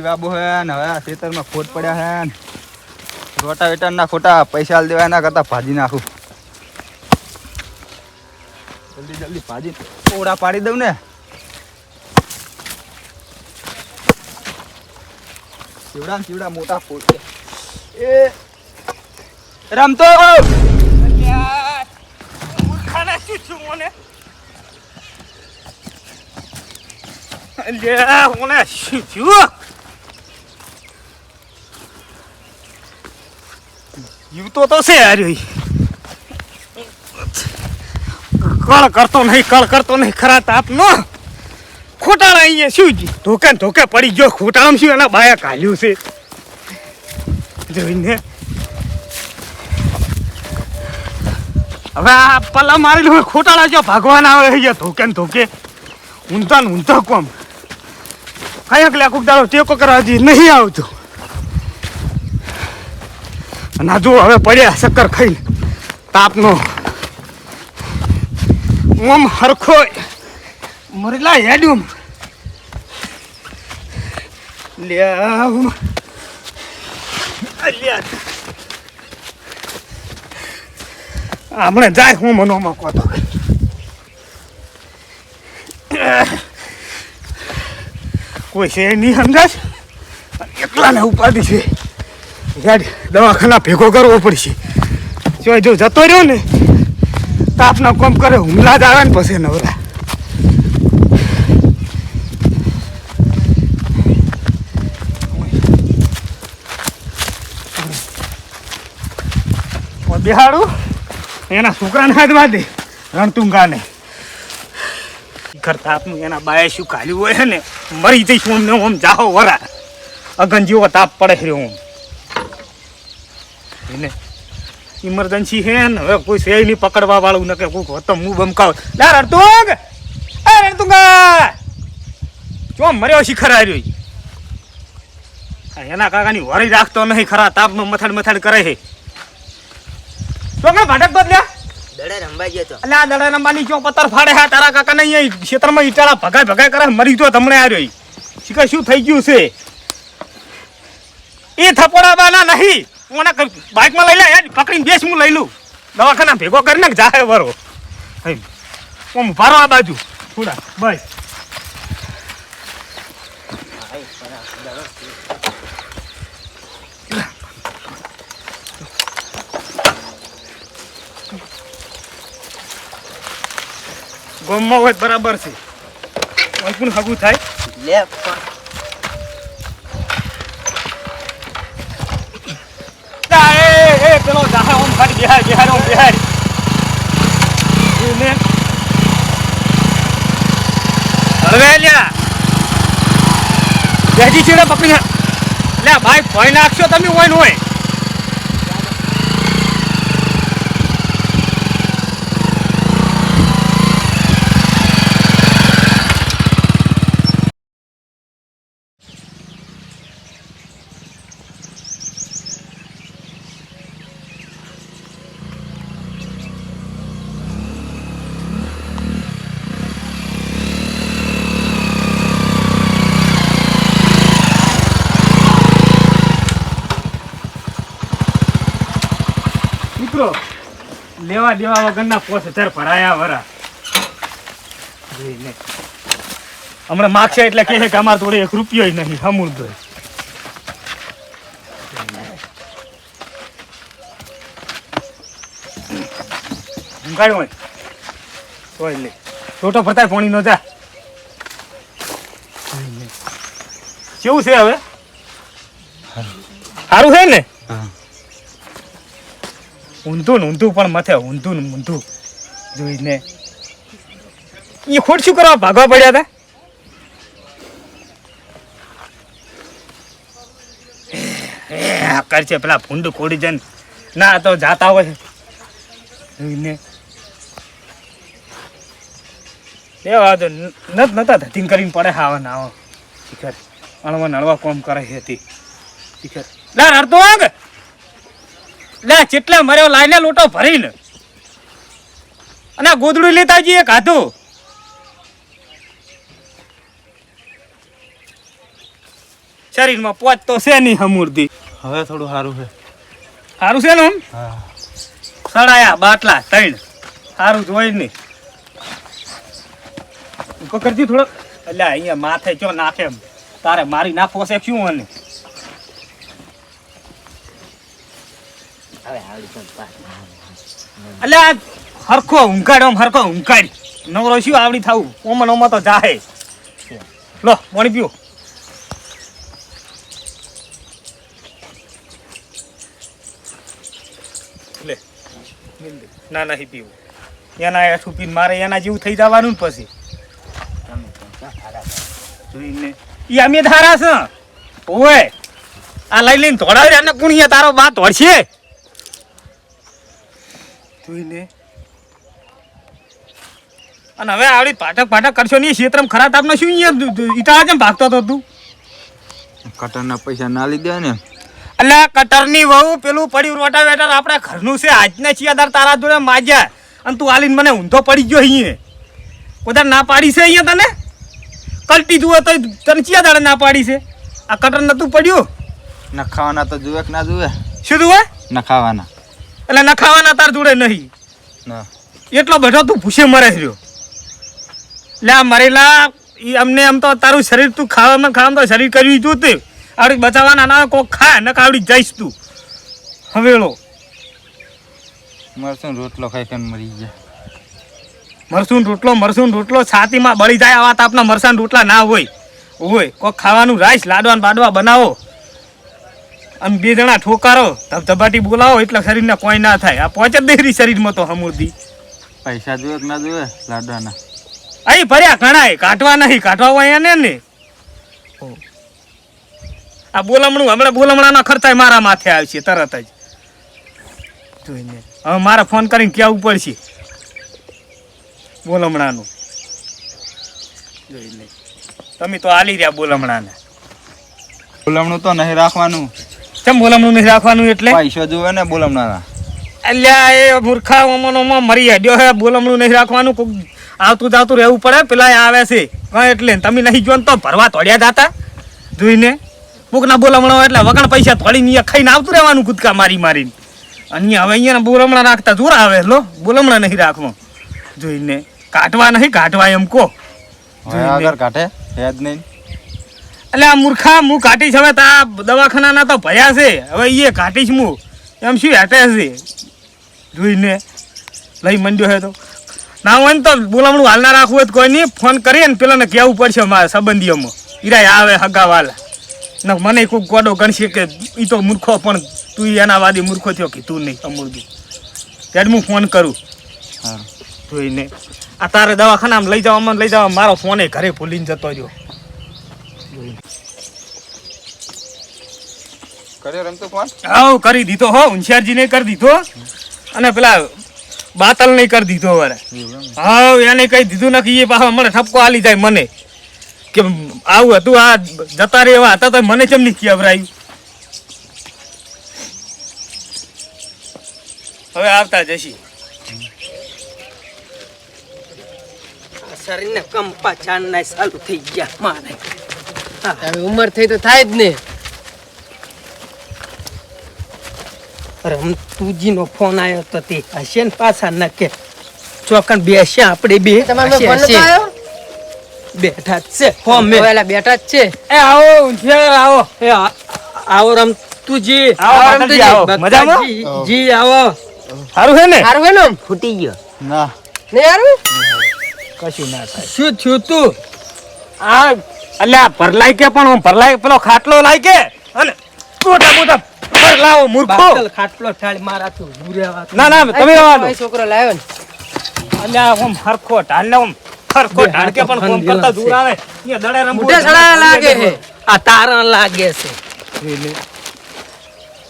BT Babu હે ને હવે આ ખેતરમાં ખોટ પડ્યા હે ને. રોટાવેટરના ખોટા પૈસા આલી દેવા એના કરતા ભાજી નાખું. જલ્દી જલ્દી ભાજી. ઓડા પાડી દઉં ને. ચીવડા ચીવડા મોટા ફોટ છે. એ, રમતો લે મૂર્ખાના શું છું મને અલ્યા મને શું થયું જીવતો તો છે હાર્યો ઈ. કળ કરતો નહીં, કળ કરતો નહીં, ખરા તાપનો ખોટાળા અહીંયા શું જી? ધોકે ધોકે પડી ગયો, ખોટાળામાં શું એના બાયા કાઢ્યું છે? જોઈને. હવે આ પલ્લા મારી લો ખોટાળા જો ભાગવાના આવે અહીંયા ધોકે ને ધોકે. ઊંધા ને ઊંધા કોમ. કાંઈક લે કોક દાડો ટેકો કરવા દી નહીં આવતો. આ હવે પડ્યા શક્કર ખાઈને. તાપનો. ઓમ હરખો મરેલા હેડ્યું. લે આમ. હમણાં જાય હું મનોમાં કોતો. કોઈ છે નહીં સમજાશ એકલાને ઉપાધિ છે. યાર દવાખાના ભેગો કરવો પડશે. જો જો જતો રહ્યો ને, તાપના કોમ કરે, હુમલા જ આવે ને પછી નવરા. બિહાડું. એના છોકરાના હાથમાં દે, રણતુંગાને. કરતા આપનું એના બાએ શું કાલ્યું હોય ને, મરી જઈશું ઓમ જાઓ વરા. અગન જેવો તાપ પડે રહ્યો ઓમ એને ઇમરજન્સી હે ને હવે કોઈ છે નહીં પકડવા વાળું ને કે કોઈક હોતો હું બમકાવ. લા રણતુંગ! એ રણતુંગા! જો મર્યો શિખર આવ્યો એના કાકાની વરી રાખતો નહીં ખરા તાપમાં મથાડ મથાડ કરે છે. તો બદલ્યા દડે રમવા ગયો તો. દડા ચો પત્તર ફાડે હા? તારા કાકા ને અહીંયા ક્ષેત્રમાં ઈટાળા ભગાય ભગાય કરે મરી જો તમને આવ્યો શિખર શું થઈ ગયું છે? એ થપોડાવાના નહીં. મને બાઇકમાં લઈ લે યાર પકડીને હું લઈ લઉં. દવાખાના ભેગો કરીને જાહે વરો. હું ભારો આ બાજુ. થોડા બસ ગોમમાં હોય બરાબર છે. કોઈ પણ હગું થાય. લે પણ જા, એ ઓમ ફાડી બિહાર બિહાર ઓમ બિહાર હવે લ્યા. બેજી ચીડે પકડી લે ભાઈ ભય નાખશો તમે હોય ને હોય. લેવા દેવા વગરના પોસ હજાર ભરાયા વરા. હમણાં માગશે એટલે કે અમારે થોડી એક રૂપિયો નહીં હમું દો ઊંઘાડ્યો હોય. તોય લે. છોટો નો જા. કેવું છે હવે? સારું છે ને? ઊંધું ઊંધું પણ મથે ઊંધું ને ઊંધું. જોઈને એ ખોટ શું કરવા ભાગવા પડ્યા હતા કરશે પેલા ભૂંડ ખોડી જન ના તો જાતા હોય. જોઈને એ વાત નત, નતા ધતિંગ કરીને પડે હા ના આવો. શિખર અણવા નળવા કોમ કરે હતી શિખર. લા રડતો આગ! લે ચેટલા મર્યો લાઈને લોટો ભરીને. અને ગોદડું લેતા જઈએ ખાધું શરીરમાં પોચ તો છે નહીં હમૂર્તિ હવે થોડું સારું છે. સારું છે ને આમ? સડાયા બાટલા ત્રણ સારું જોઈ નહીં. કરજી થોડો એટલે અહીંયા માથે ચો નાખે. તારે મારી નાખો છે શું અને હવે આવડી તો પાસ. એટલે હરખો ઊંઘાડ, આમ હરખો ઊંઘાડ. નવરો આવડી થવું? ઓમાં તો જાહે. લો, પાણી પીઓ. લે, ના નહીં પીવું. એના હેઠું પીને મારે એના જેવું થઈ જવાનું ને પછી. ઈ અમે ધારા છે. ઓય, આ લઈ લઈને ધોડાવી આને કુણિયા તારો બા ધોડશે જોઈને. અને હવે આવડી પાઠક પાઠક કરશો નહીં ક્ષેત્રમ ખરા તાપનો શું ઈટાળા કેમ ભાગતો હતો તું? કટરના પૈસા ના લીધા ને. એટલે કટરની વહુ પેલું પડ્યું રોટાવેટર આપણે ઘરનું છે આજને ચિયાદાર તારા જોડે માજ્યા અને તું આલીને મને ઊંધો પડી ગયો અહીંયા. કોદાર ના પાડી છે અહીંયા તને? કલટી જુએ તો તને ચિયાદાર ના પાડી છે. આ કટર નતું પડ્યું? નખાવાના ખાવાના તો જુએ કે ના જુએ? શું જુએ? હે? એટલે ન ખાવાના તાર જોડે નહીં. એટલો બધો તું ભૂસે મરે રહ્યો લે આ મરેલા ઈ અમને આમ તો તારું શરીર તું ખાવામાં ખાવામાં તો શરીર કર્યું જોતે. આવડી બચાવવાના ના કોક ખા ન આવડી જઈશ તું. હવેળો મરશું રોટલો ખાઈ ખાઈને મરી ગયા. મરસું રોટલો મરસું રોટલો છાતીમાં બળી જાય આવા તાપના મરસાન રોટલા ના હોય. હોય કોક ખાવાનું રાઈસ લાડવા બાડવા બનાવો. અને બે જણા ઠોકારો ધબાટી બોલાવો એટલે શરીરના કોઈ ના થાય. આ પહોંચે જ દેખરી શરીરમાં તો હમુરદી. પૈસા જોવે કે ના જોવે લાડવાના? અહીં ભર્યા ઘણાય કાઢવા નહીં કાઢવા હોય એને ને. આ બોલમણું હમણાં બોલમણાના ખર્ચા મારા માથે આવશે તરત જ. જોઈને હવે મારે ફોન કરીને કહેવું પડશે. બોલમણાનું. જોઈને તમે તો આલી રહ્યા બોલમણાને. બોલમણું તો નહીં રાખવાનું. કેમ બોલમણું નહીં રાખવાનું એટલે? પૈસો જોવે ને બોલમણાના. અલ્યા એ મૂર્ખા ઓમનોમાં મરી હડ્યો હે. બોલમણું નહીં રાખવાનું. કોક આવતું જાતું રહેવું પડે. પેલા આવે છે. કઈ એટલે તમે નહીં જો તો ભરવા તોડ્યા જાતા. જોઈને. કોકના બોલમણો એટલે વગણ પૈસા તોડીને ખાઈને આવતું રહેવાનું કૂદકા મારી મારીને. અને હવે અહીંયા બોલમણા રાખતા જોર આવે લો. બોલમણા નહીં રાખવા. જોઈને. કાઢવા નહીં કાઢવા એમ કહો. આગળ કાઢે. હે જ નહીં. એટલે આ મૂર્ખા હું કાઢીશ હવે તા દવાખાનાના તો ભયા છે. હવે એ કાઢીશ હું એમ શું હેટે છે જોઈને લઈ મંડ્યો હે તો. ના હોય ને તો બોલામણું હાલના રાખવું હોય તો કોઈ નહીં ફોન કરીએ ને પેલાને કહેવું પડશે મારા સંબંધીઓમાં. ઈરાય આવે હગાવાલા. ને મને કોઈ ગોડો ગણશે કે એ તો મૂર્ખો પણ તું એના વાદી મૂર્ખો થયો કીધું નહીં અમૂર્દું ત્યારે હું ફોન કરું. હા. જોઈને. આ તારે દવાખાનામાં લઈ જવામાં લઈ જવા મારો ફોને ઘરે ભૂલીને જતો રહ્યો. કર્યો રમતો ફોન આવ કરી દીધો હો હોશિયારજીને કરી દીધો. અને પેલા બાતલ નહીં કરી દીધો વરે હા એને કઈ દીધું નથી એ પાછો મને ઠપકો આલી જાય મને. કે આવું હતું આ જતા રે એવા હતા તો મને કેમ નહીં ખબર હવે આવતા જશી. આ શરીરને કંપા ચાંદના ચાલુ થઈ ગયા મારે. ઉંમર થઈ તો થાય જ ને. રમતુજીનો ફોન આવ્યો તો તે હશે ને પાછા નકે. ચોકન બેસે આપણે બે. તમારો ફોન આવ્યો બેઠા જ છે હવે એલા બેઠા જ છે. એ આવો હોશિયાર આવો. એ આવો રમતુજી આવો રમતુજી આવો. મજામાં? જી આવો. સારું છે ને? સારું છે ને ફૂટી ગયો. ના. નહીં સારું કશું ના થાય. શું થયું તું? આ અલ્યા ભરલાઈ કે પણ હું ભરલાઈ પેલો ખાટલો લાઈ કે? અને મોટા મોટા ભરલાવો મૂર્ખો. બાટલ ખાટલો ઠાળી મારા તો. ના ના તમે આવવા છોકરો લાવ્યો ને. અલ્યા ઓમ હરખો ઢાલ ને ઓમ હરખો ઢાળ કે પણ ફોન કરતા દૂર આવે. અહીંયા દડે રમવું મોઢે સડા લાગે છે. આ તારા લાગે છે.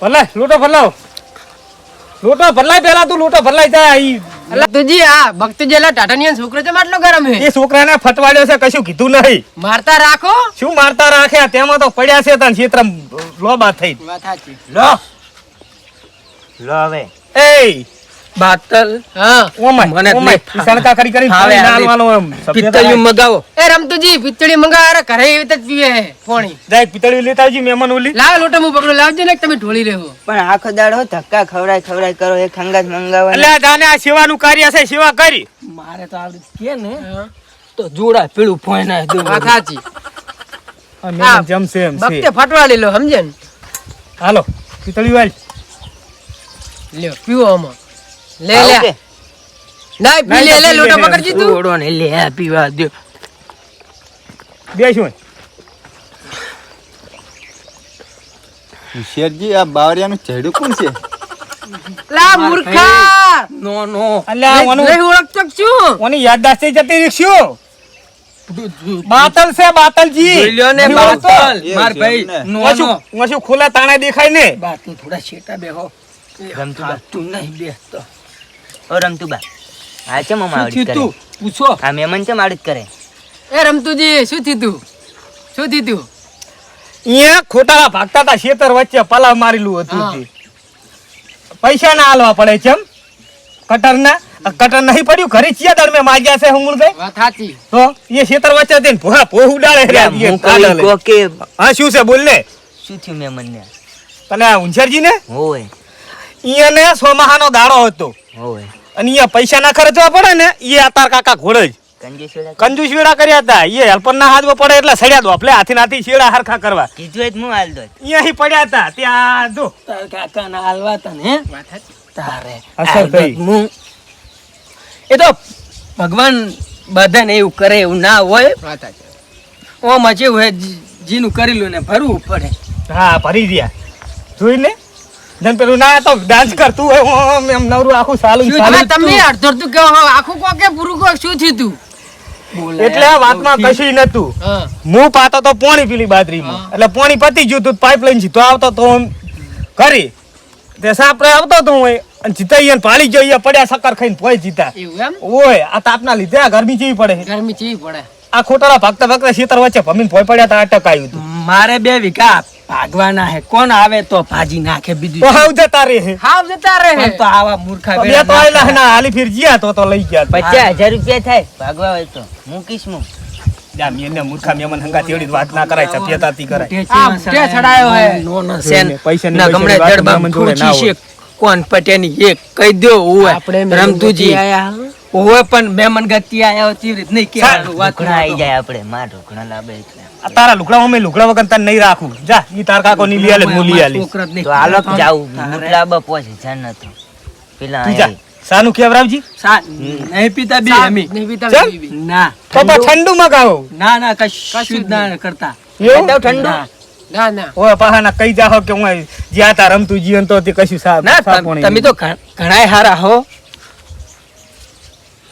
ભલે લોટો ભલાવ. લોટો ભલાય પેલા તું લોટો ભલાઈ જાય અલા તુજી આ ભક્ત જેલા ટાટાનિયન છોકરો છે માટલો ગરમ હે એ છોકરાને ફટવાડ્યો છે કશું કીધું નહીં. મારતા રાખો. શું મારતા રાખ્યા તેમાં તો પડ્યા છે તન ક્ષેત્ર લોબા થઈ. વાત સાચી. લો. લો હવે. એ બાતલ. હા. ઓમાય મને ઓમાય. સણકા કરી કરી ફાવે પાણી આવી. નાલવાનું એમ. સભ્યતા મગાવો. એ રમતુજી પિત્તળી મંગાવા. ઘરે એવી જ પીવે પોણી જાય પિતળી લેતા આવજી મહેમાન ઓલી. લાવ લોટો હું પકડો લાવજો ને તમે ઢોળી લેવો. પણ આખો દાડો ધક્કા ખવડાય ખવડાય કરો એ ખંગાત મંગાવવા એટલે આ આ સેવાનું કાર્ય છે સેવા કરી. મારે તો આવડે કે ને તો જોડા પીળું ફોઈ ના દઉં વાત સાચી. આ જમશે એમ છે. બકતે ફટવાડી લો સમજે ને? હાલો પિતળી વાળી લ્યો પીવો આમાં. લે લે. ના પી લે લે લોટો પકડજી તું. ઓડો ને લે પીવા દે. બેસું શેરજી આ બાવરિયાનું ચેડું કોણ છે? લા મૂર્ખા. નો નો. અલ્યા ઓનું નહીં ઓળખતો કે શું ઓની યાદદાસ્ત જતી રીક્ષ્યો બાતલ છે બાતલજી. લ્યો ને બાતલ. માર ભાઈ નો. નો ઓછું ખુલ્લા તાણે દેખાય ને? બાતલ થોડા છેટા બેહો. ગમતું તું નહીં બેસતો. ઓ રમતુબા આ છે મમ્મા આડી કરે તું? પૂછો. આ મહેમાન છે આડું કરે? એ રમતુજી શું થયું તું? શું થયું તું? અહીંયા ખોટાળા ભાગતા હતા શેતર વચ્ચે પલાવ મારેલું હતું. પૈસા ના હાલવા પડે ચમ કટર ના કટર નહીં પડ્યું? ઘરે ચિયા દળ મેં માગ્યા છે હું વાત સાચી. તો એ શેતર વચ્ચે જઈને ભોળા પોહ ઉડાડે રે આ હું શું છે બોલ ને? શું થયું મહેમાનને? તને આ ને હોય અહીંયા ને સોમાહાનો દાડો હતો. હોય અને અહીંયા પૈસા ના ખર્ચવા પડે ને એ આ તાર કાકા ઘોડે જ. કંજુસ વેડા કર્યા હતા એ હેલ્પર ના હાથમાં પડે એટલે સડ્યા દો આપણે હાથી નાથી શેડા હરખા કરવા. કીધું હોય હું હાલ દો અહીંયા પડ્યા હતા ત્યાં જો. તાર કાકા ના હાલવા તને ને તારે અસર થઈ. હું. એ તો ભગવાન બધાને એવું કરે એવું ના હોય. ઓમ હજી હોય જીનું કરેલું ને ભરવું પડે. હા ભરી ગયા જોઈ ને જન પેલું ના તો ડાન્સ કરતું હોય હું એમ નવરું આખું સાલું સાલું. તમે અડધો તું કે આખું કો કે? પૂરું કો શું થયું તું? એટલે આ વાતમાં કશું નતું હું. પાતો તો પોણી પીલી બાજરીમાં. હા. એટલે પોણી પતી ગયું તું પાઇપલાઇનથી તો આવતો તો કરી. તે સાપરે આવતો તો હું અને જીતાઈ અને પાડી ગયો પડ્યા સક્કર ખાઈને પોઈ જીતા. એવું ઓય આ તાપના લીધે આ ગરમી જેવી પડે. ગરમી જેવી પડે. આ ખોટાળા ભાગતા ભાગતા ખેતર વચ્ચે ભમીને પોઈ પડ્યા તા અટકાયું હતું મારે બે વીઘા ભાગવાના હે. કોણ આવે તો ભાજી નાખે બીજું? હાવ જતા રે હે હાવ જતા રે હે તો આવા મૂર્ખા બે તો આયલા હે ના હાલી ફિર જ્યાં તો તો લઈ ગયા. તા. પચાસ હજાર રૂપિયા થાય ભાગવા હોય તો. મૂકીશ હું. જા મેને મૂર્ખા મેમન હંગા તેડી વાત ના કરાય સભ્યતાથી કરાય. ટેચીમાં ચડાયો હે. નો નો જોઈને સેન પૈસાની ના ગમડે વાત જડબામ મહેમાન જોડે ના ખુરશી છે કોણ પટેની એક કહી દો રમતુજી. આયા. હોય પણ મેમન ગતિ આયા હતી રીત નહીં કે લુકડા આવી જાય આપણે માં ઢોકણા લાવે એટલે. આ તારા લુકડા અમે લુકડા વગર તને નહીં રાખું. જા ઈ તાર કાકો ની આલે આલી જ નહીં. તો હાલો જાવું લુકડા બ છે જાણ નતો પેલા જા. સાનું કેવરાવજી સા- નહીં પીતા બી અમી. નહીં પીતા બી ના. તો તો ઠંડુ. મગાવો. ના ના કશું કશું ના કરતા. એવું? તો ઠંડુ? ના. ના ના. ઓય પાહાના કઈ જાહો કે હું જ્યાં તા રમતું જીવન તો તે કશું સાપ ના તમે તો ઘણાય હારા હો.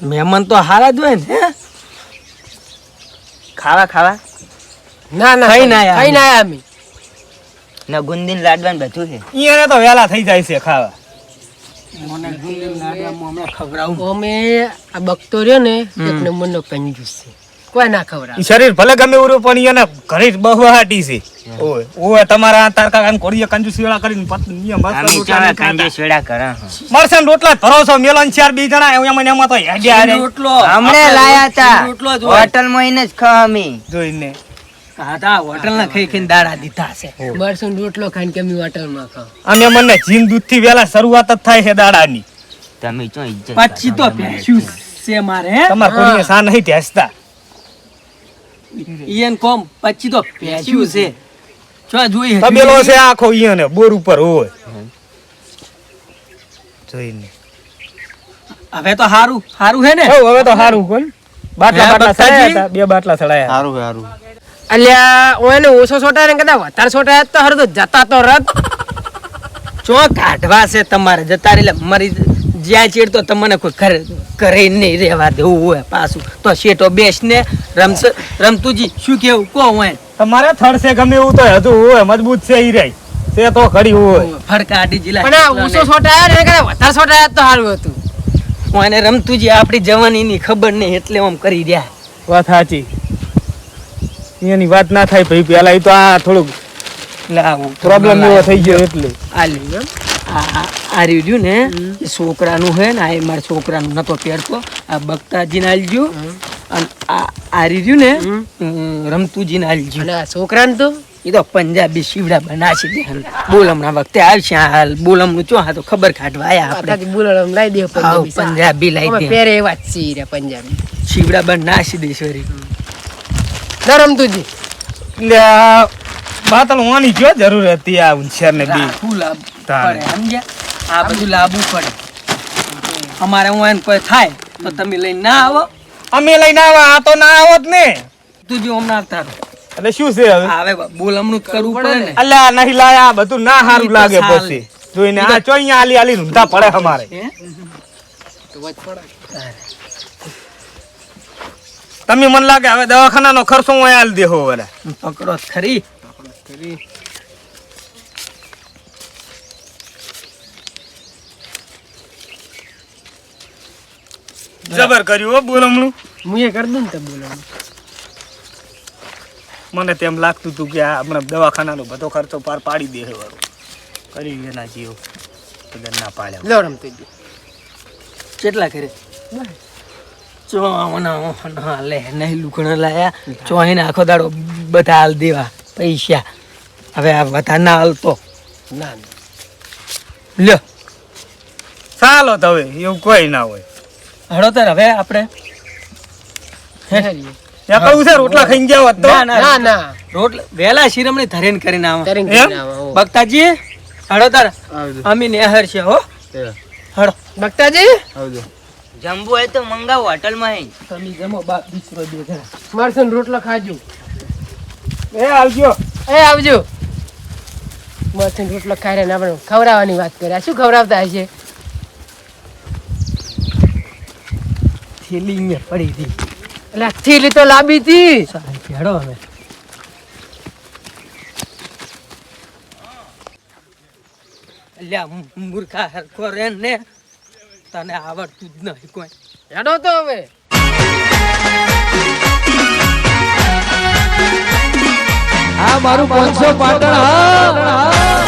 મહેમાન તો હારા જ હોય ને ખાવા ખાવા? ના ના ખાઈ ના ખાઈ ના આયા અમે. ના ગુંદીન લાડવાન બધું છે. ઈયાને તો વેલા થઈ જાય છે ખાવા. મને ગુંદી લાડવામાં હમણાં ખવડાવું. અમે આ બકતો રહ્યો ને એક નંબરનો કંજૂસ છે. કોઈ ના ખવડાવે. શરીર ભલે ગમે એવું પણ એને ઘરે બહવાટી છે. ઓય. ઓય તમારા આ તાર કાકાને કોડીએ કંજૂસ વેળા કરીને પત્ની અમે રોટલા ચાલે નહીં ખાતા. કંજે શેડા કરે મરચાં ને રોટલા છો મેલોન ચાર બે જણા એમાં ને એમાં તો હેડ્યા હારે. રોટલો. હમણે લાયા તા. રોટલો જ હોય. હોટલમાં એને જ અમે. જોઈને હોટલ ના ખાઈ ખાઈને દાડા દીધા છે. બરસો રોટલો ખાઈને કે અમે હોટલમાં ખા અને મને જીન દૂધથી વેલા શરૂઆત જ થાય છે દાડાની. તમે ચો ઇજ્જત પછી તો પેશ્યું છે મારે. તમાર કોઈને સા નહીં ઢેસતા ઈયન કોમ પછી તો પેચ્યું છે. જો જોઈ તબેલો છે આખો ઈયન બોર ઉપર હોય. જોઈને. હવે તો હારું હારું હે ને? હવે તો હારું કોણ બાટલા બાટલા હતા, બે બાટલા સડાયા. સારું સારું અલ્યા ઓને એને ઓછો છોટા ને કદાચ વધારે છોટા તો હર તો જતા તો રત. ચો કાઢવા છે તમારે જતા રે મરી જ્યાં ચેડ તો તમને કોઈ ઘરે ઘરે નહીં રહેવા દેવું હોય પાછું. તો શેઠો બેસ ને રમસ રમતુજી શું કેવું? કો હોય તમારે થડ છે ગમે એવું તો હજુ હોય મજબૂત છે ઈ રહી. તે તો ખડી હોય. ફરકા આડી જિલ્લા પણ ઊંચો ઓછો સોટાય ને કરે વધારે સોટાય તો સારું હતું. અને રમતુજી આપણી જવાનીની ખબર નહીં એટલે આમ કરી રહ્યા. વાત સાચી. એની વાત ના થાય ભાઈ પેલા એ તો આ થોડુંક એટલે પ્રોબ્લેમ એવો થઈ ગયો એટલે. આ એમ. આ રીડ્યું ને એ છોકરાનું હે ને આ એ મારા છોકરાનું નતો પહેરતો આ બગતાજીને આલજો. અને આ આ રહ્યું ને રમતુજીને આલજો. અને છોકરાને તો? એ તો પંજાબી શિવડા બનાશે ધ્યાન બોલ વખતે આવશે હાલ. બોલ હમણાં ચો હા તો ખબર કાઢવા આયા આપણે. બોલણ લાઈ દે પંજાબી સા. લાઈ દે. પહેરે એવા રે પંજાબી. શિવડા બનાશે દેશવરી ના રમતુજી. એટલે આ બાતલ હોવાની જો જરૂર હતી આ ઉંશેર ને બી. તારે. પડે સમજ્યા? આ બધું લાવવું પડે. અમારે હું એને કોઈ થાય તો તમે લઈને ના આવો. અમે લઈને આવો આ તો ના આવત ને. તું જો હમણાં આવતા એટલે શું છે હવે? હવે બોલ હમણું કરવું પડે ને. અલ્યા નહીં લાયા બધું ના સારું લાગે. પછી. જોઈને આ ચો અહીંયા આલી આલી રૂંધા પડે અમારે. તમે મને લાગે હવે દવાખાનાનો ખર્ચો હું આલી દેહો વરે પકડો જ ખરી. જબર કર્યું હો બોલમણું. હું એ કરી દઉં ને તો બોલણ મને તેમ લાગતું હતું કે આ હમણાં દવાખાનાનો બધો ખર્ચો પાર પાડી દે વાળો. કરી એના જીવ. બધા ના પાડ્યા લો રમતુજી કેટલા કરે? લે નહીં લુકણા લાયા. ચો એને આખો દાડો બધા હાલ દેવા. પૈસા. હવે આ વધારે ના હાલતો. ના ના. લ્યો. ચાલો તો હવે એવું કોઈ ના હોય. હળો તાર હવે આપણે. રોટલા ખાઈને ગયા હોત ના ના ના ના. રોટલા વેલા શિરમણી ધરેન કરીને આવા. તરીને એમ? કરીને આવો, હો. બગતાજી તાર આવજો. નેહર છે હો. હળો. બગતાજી? આવજો. જમવું હોય તો મંગાવો હોટલમાં હે તમે જમો બે જણા. રોટલો ખાજો. એ આવજો. એ આવજો. મારસો ને રોટલો ખાઈ રહ્યા ને આપણે ખવડાવવાની વાત કરે આ શું ખવડાવતા હશે? થેલી અહીંયા પડી હતી. એટલે આ થેલી તો લાંબી હતી. સારી ભેડો હવે. અલ્યા મૂર્ખા હરખો રે ને તને આવડતું જ નહીં કોઈ. હેડો તો હવે. આ મારું પાંચસો પાટણ હા.